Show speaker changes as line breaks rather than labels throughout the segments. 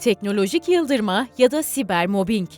teknolojik yıldırma ya da siber mobbing.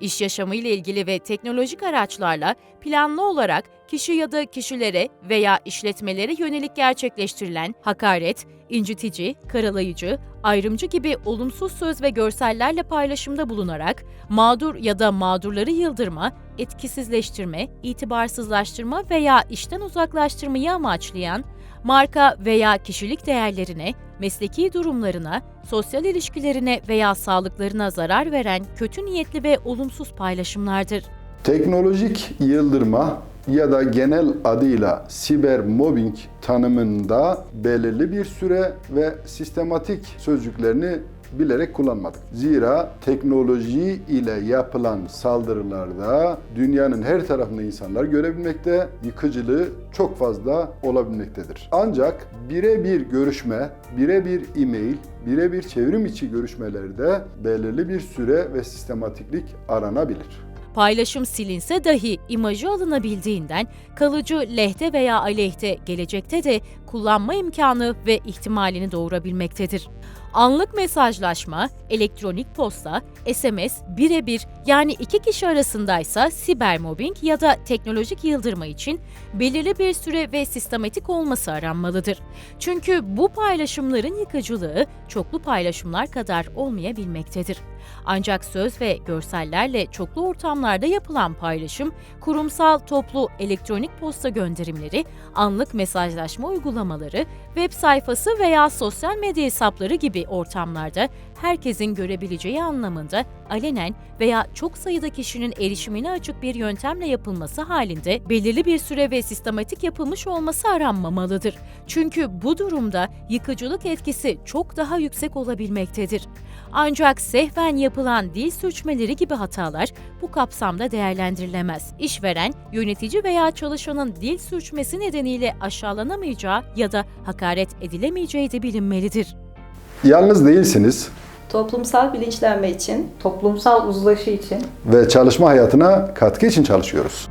İş yaşamı ile ilgili ve teknolojik araçlarla planlı olarak kişi ya da kişilere veya işletmelere yönelik gerçekleştirilen hakaret, incitici, karalayıcı, ayrımcı gibi olumsuz söz ve görsellerle paylaşımda bulunarak mağdur ya da mağdurları yıldırma, etkisizleştirme, itibarsızlaştırma veya işten uzaklaştırmayı amaçlayan marka veya kişilik değerlerine, mesleki durumlarına, sosyal ilişkilerine veya sağlıklarına zarar veren kötü niyetli ve olumsuz paylaşımlardır.
Teknolojik yıldırma ya da genel adıyla siber mobbing tanımında belirli bir süre ve sistematik sözcüklerini bilerek kullanmadık. Zira teknoloji ile yapılan saldırılarda dünyanın her tarafında insanlar görebilmekte, yıkıcılığı çok fazla olabilmektedir. Ancak birebir görüşme, birebir e-mail, birebir çevrim içi görüşmelerde belirli bir süre ve sistematiklik aranabilir.
Paylaşım silinse dahi imajı alınabildiğinden kalıcı lehte veya aleyhte gelecekte de kullanma imkanı ve ihtimalini doğurabilmektedir. Anlık mesajlaşma, elektronik posta, SMS birebir yani iki kişi arasındaysa siber mobbing ya da teknolojik yıldırma için belirli bir süre ve sistematik olması aranmalıdır. Çünkü bu paylaşımların yıkıcılığı çoklu paylaşımlar kadar olmayabilmektedir. Ancak söz ve görsellerle çoklu ortamlarda yapılan paylaşım, kurumsal toplu elektronik posta gönderimleri, anlık mesajlaşma uygulamaları, web sayfası veya sosyal medya hesapları gibi ortamlarda herkesin görebileceği anlamında alenen veya çok sayıda kişinin erişimine açık bir yöntemle yapılması halinde belirli bir süre ve sistematik yapılmış olması aranmamalıdır. Çünkü bu durumda yıkıcılık etkisi çok daha yüksek olabilmektedir. Ancak sehven yapılan dil sürçmeleri gibi hatalar bu kapsamda değerlendirilemez. İşveren, yönetici veya çalışanın dil sürçmesi nedeniyle aşağılanamayacağı ya da hakaret edilemeyeceği de bilinmelidir.
Yalnız değilsiniz
Toplumsal bilinçlenme için
toplumsal uzlaşı için
ve çalışma hayatına katkı için çalışıyoruz.